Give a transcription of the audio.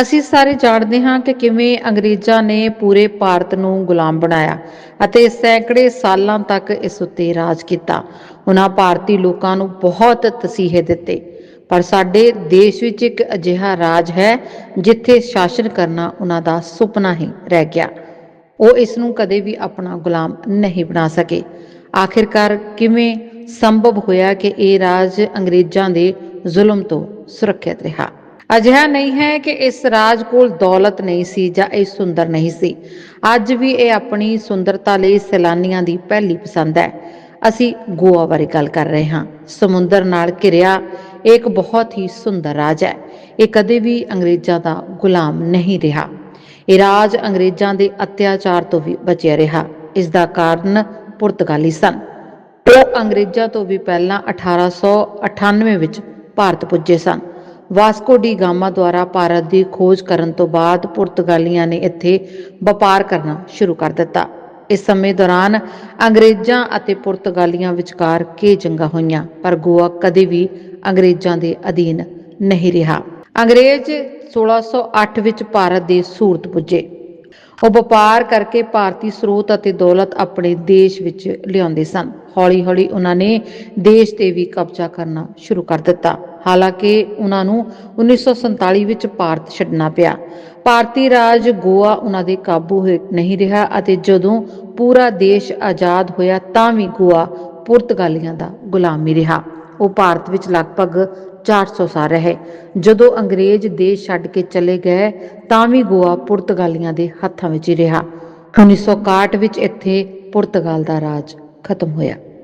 ਅਸੀਂ ਸਾਰੇ ਜਾਣਦੇ ਹਾਂ ਕਿ ਕਿਵੇਂ ਅੰਗਰੇਜ਼ਾਂ ਨੇ ਪੂਰੇ ਭਾਰਤ ਨੂੰ ਗੁਲਾਮ ਬਣਾਇਆ ਅਤੇ ਸੈਂਕੜੇ ਸਾਲਾਂ ਤੱਕ ਇਸ ਉੱਤੇ ਰਾਜ ਕੀਤਾ। ਉਹਨਾਂ ਭਾਰਤੀ ਲੋਕਾਂ ਨੂੰ ਬਹੁਤ ਤਸੀਹੇ ਦਿੱਤੇ। ਪਰ ਸਾਡੇ ਦੇਸ਼ ਵਿੱਚ ਇੱਕ ਅਜਿਹਾ ਰਾਜ ਹੈ ਜਿੱਥੇ ਸ਼ਾਸਨ ਕਰਨਾ ਉਹਨਾਂ ਦਾ ਸੁਪਨਾ ਹੀ ਰਹਿ ਗਿਆ। ਉਹ ਇਸ ਨੂੰ ਕਦੇ ਵੀ ਆਪਣਾ ਗੁਲਾਮ ਨਹੀਂ ਬਣਾ ਸਕੇ। ਆਖਿਰਕਾਰ ਕਿਵੇਂ ਸੰਭਵ ਹੋਇਆ ਕਿ ਇਹ ਰਾਜ ਅੰਗਰੇਜ਼ਾਂ ਦੇ ਜ਼ੁਲਮ ਤੋਂ ਸੁਰੱਖਿਅਤ ਰਿਹਾ? ਅਜਿਹਾ ਨਹੀਂ ਹੈ ਕਿ ਇਸ ਰਾਜ ਕੋਲ ਦੌਲਤ ਨਹੀਂ ਸੀ ਜਾਂ ਇਹ ਸੁੰਦਰ ਨਹੀਂ ਸੀ। ਅੱਜ ਵੀ ਇਹ ਆਪਣੀ ਸੁੰਦਰਤਾ ਲਈ ਸੈਲਾਨੀਆਂ ਦੀ ਪਹਿਲੀ ਪਸੰਦ ਹੈ। ਅਸੀਂ ਗੋਆ ਬਾਰੇ ਗੱਲ ਕਰ ਰਹੇ ਹਾਂ। ਸਮੁੰਦਰ ਨਾਲ ਘਿਰਿਆ ਇਹ ਇੱਕ ਬਹੁਤ ਹੀ ਸੁੰਦਰ ਰਾਜ ਹੈ। ਇਹ ਕਦੇ ਵੀ ਅੰਗਰੇਜ਼ਾਂ ਦਾ ਗੁਲਾਮ ਨਹੀਂ ਰਿਹਾ। ਇਹ ਰਾਜ ਅੰਗਰੇਜ਼ਾਂ ਦੇ ਅਤਿਆਚਾਰ ਤੋਂ ਵੀ ਬਚਿਆ ਰਿਹਾ। ਇਸ ਦਾ ਕਾਰਨ ਪੁਰਤਗਾਲੀ ਸਨ। ਉਹ ਅੰਗਰੇਜ਼ਾਂ ਤੋਂ ਵੀ ਪਹਿਲਾਂ 1898 ਵਿੱਚ ਭਾਰਤ ਪੁੱਜੇ ਸਨ। ਵਾਸਕੋ ਡੀ ਗਾਮਾ ਦੁਆਰਾ ਭਾਰਤ ਦੀ ਖੋਜ ਕਰਨ ਤੋਂ ਬਾਅਦ ਪੁਰਤਗਾਲੀਆਂ ਨੇ ਇੱਥੇ ਵਪਾਰ ਕਰਨਾ ਸ਼ੁਰੂ ਕਰ ਦਿੱਤਾ। ਇਸ ਸਮੇਂ ਦੌਰਾਨ ਅੰਗਰੇਜ਼ਾਂ ਅਤੇ ਪੁਰਤਗਾਲੀਆਂ ਵਿਚਕਾਰ ਕਈ ਜੰਗਾਂ ਹੋਈਆਂ, ਪਰ ਗੋਆ ਕਦੇ ਵੀ ਅੰਗਰੇਜ਼ਾਂ ਦੇ ਅਧੀਨ ਨਹੀਂ ਰਿਹਾ। ਅੰਗਰੇਜ਼ 1608 ਵਿੱਚ ਭਾਰਤ ਦੇ ਸੂਰਤ ਪੁੱਜੇ। ਉਹ ਵਪਾਰ ਕਰਕੇ ਭਾਰਤੀ ਸਰੋਤ ਅਤੇ ਦੌਲਤ ਆਪਣੇ ਦੇਸ਼ ਵਿੱਚ ਲਿਆਉਂਦੇ ਸਨ। ਹੌਲੀ-ਹੌਲੀ ਉਹਨਾਂ ਨੇ ਦੇਸ਼ ਤੇ ਵੀ ਕਬਜ਼ਾ ਕਰਨਾ ਸ਼ੁਰੂ ਕਰ ਦਿੱਤਾ। ਹਾਲਾਂਕਿ ਉਹਨਾਂ ਨੂੰ 1947 ਵਿੱਚ ਭਾਰਤ ਛੱਡਣਾ ਪਿਆ। ਭਾਰਤੀ ਰਾਜ ਗੋਆ ਉਹਨਾਂ ਦੇ ਕਾਬੂ ਹੇਠ ਨਹੀਂ ਰਿਹਾ ਅਤੇ ਜਦੋਂ ਪੂਰਾ ਦੇਸ਼ ਆਜ਼ਾਦ ਹੋਇਆ ਤਾਂ ਵੀ ਗੋਆ ਪੁਰਤਗਾਲੀਆਂ ਦਾ ਗੁਲਾਮੀ ਰਿਹਾ। ਉਹ ਭਾਰਤ ਵਿੱਚ ਲਗਭਗ 400 ਸਾਲ ਰਹੇ। ਜਦੋਂ ਅੰਗਰੇਜ਼ ਦੇਸ਼ ਛੱਡ ਕੇ ਚਲੇ ਗਏ, ਤਾਂ ਵੀ ਗੋਆ ਪੁਰਤਗਾਲੀਆਂ ਦੇ ਹੱਥਾਂ ਵਿੱਚ ਹੀ ਰਿਹਾ। 1961 ਵਿੱਚ ਇੱਥੇ ਪੁਰਤਗਾਲ ਦਾ ਰਾਜ ਖਤਮ ਹੋਇਆ।